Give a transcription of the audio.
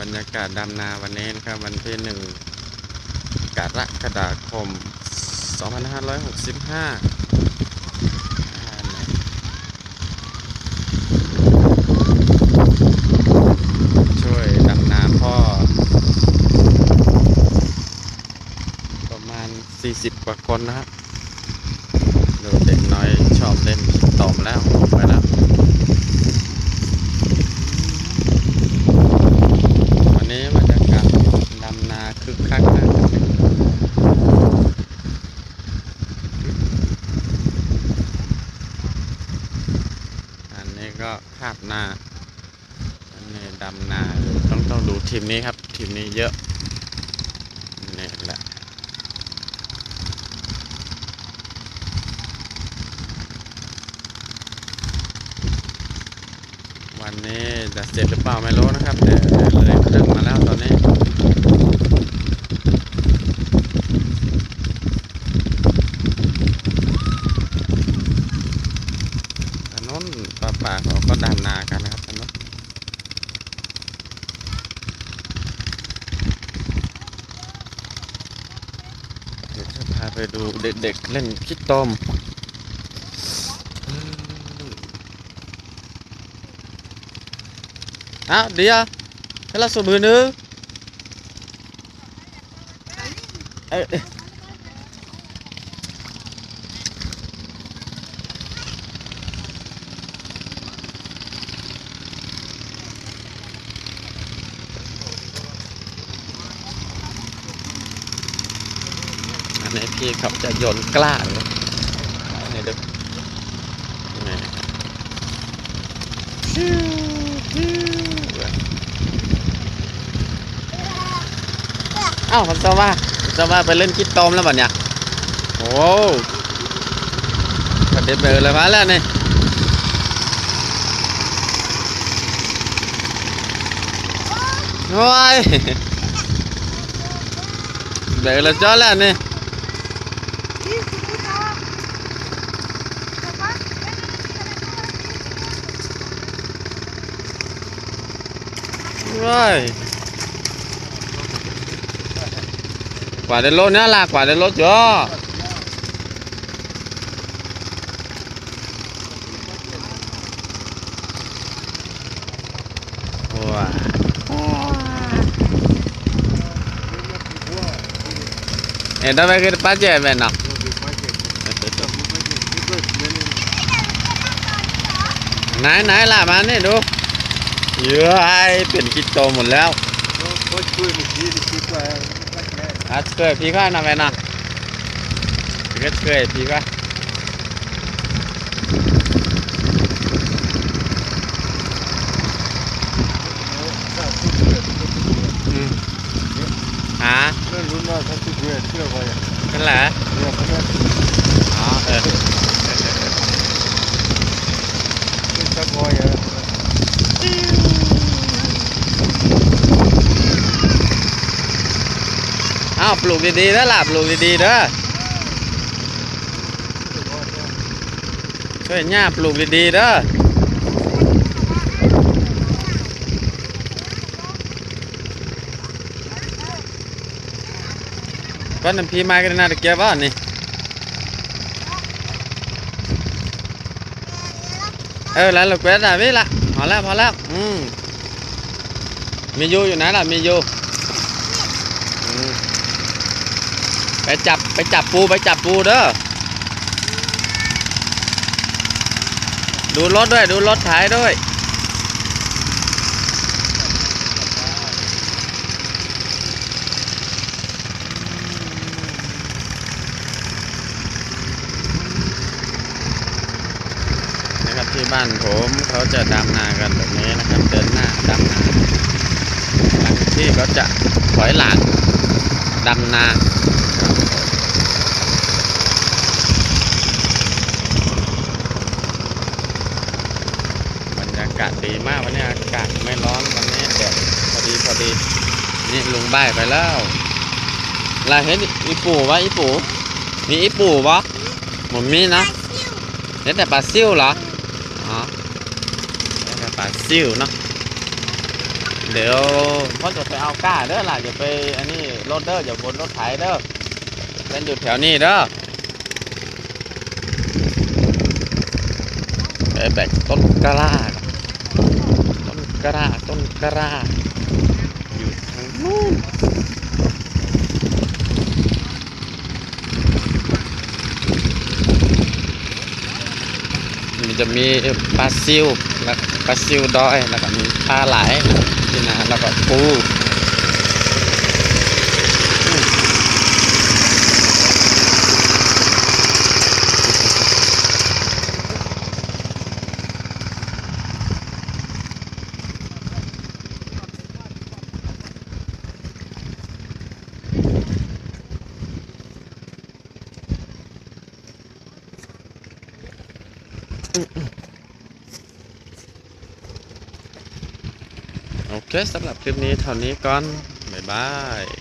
บรรยากาศดำนาวันนี้นะครับวันที่หนึ่งกรกฎาคม 256540กว่าคนนะครับดูเด็กน้อยชอบเล่นตอมแล้วไปแล้ว วันนี้บรรยากาศดำนาคึกคักมากอันนี้ ก็คาบนาอันนี้ดำนาต้องต้องดูทีมนี้ครับ ทีมนี้เยอะนี่แหละวันนี้จะเสร็จหรือเปล่าไม่รู้นะครับ แต่เลยครึ่งมาแล้วตอนนี้ ถนนป่าป่าเขาก็ดำนากันนะครับถนนเไปดูเด็กๆเล่นคิดตอมอะเดียเฮลาสมือนึเอ้ ม Ah, dia. Ela subunu. Eh, eh. Anh ấy kia không cho dồn kla nữa. Này được. Này. Phiu, phiu. เอ้ามันจะว่ามันจะว่าไปเล่นคิดตอมแล้วบ่เนี่ยโอ้กระเด็นไปเลยมาแล้วนี่โอ้ยเดี๋ยวเราจ้อแล้วนี่ rồi. Quả đến lô nữa là quả đến lô chưa? এটা প্যাকেট পাঁচে হবে না নাই নাই লাভ আনে দোষ เยอะไอ้เปลี่ยนคิดโตหมดแล้ว À, cười phí quá nào mẹ nào Rất cười phí quá ừ. Hả? Cái là Đó, ปลูกดีๆนะหล่ะปลูกดีๆเด้อช่วยย่าปลูกดีๆเด้อก็น้ำพีมากันน่าจะเก็บบ้านนี่เออแล้วเราเกวดอะวิละพอแล้วพอแล้วอืมมียูอยู่ไหนล่ะมียูอืม ไปจับไปจับปูไปจับปูเด้อดูรถด้วย ดูรถถ่ายด้วยนะครับที่บ้านผมเขาจะดำนากันแบบนี้นะครับเดินหน้าดำนาบางที่เขาจะถอยหลังดำนา บรรยากาศดีมากวันนี้อากาศไม่ร้อนวันนี้แดดพอดีพอดีนี่ลุงใบายไปแล้วลาเห็นอีปูวะอีปูมีอีปูวะมันมีนะเห็นแต่ปลาซิ่วเหรออ๋อเห็นแต่ปลาซิ่วเนาะเดี๋ยวพ่อจะไปเอาก้าเด้อล่ะอย่าไปอันนี้รถเด้ออย่าบนรถไถเด้อเป็นอยู่แถวนี้เด้อไปแบกต้นกระลา ต้นกระาต้นกระาอยู่ทางนู้นมันจะมีปลาซิวแล้วปลาซิวดอยแล้วก็มีปลาไหลที่นะแล้วก็ปู โอเคสำหรับคลิปนี้เท่านี้ก่อน บ๊ายบาย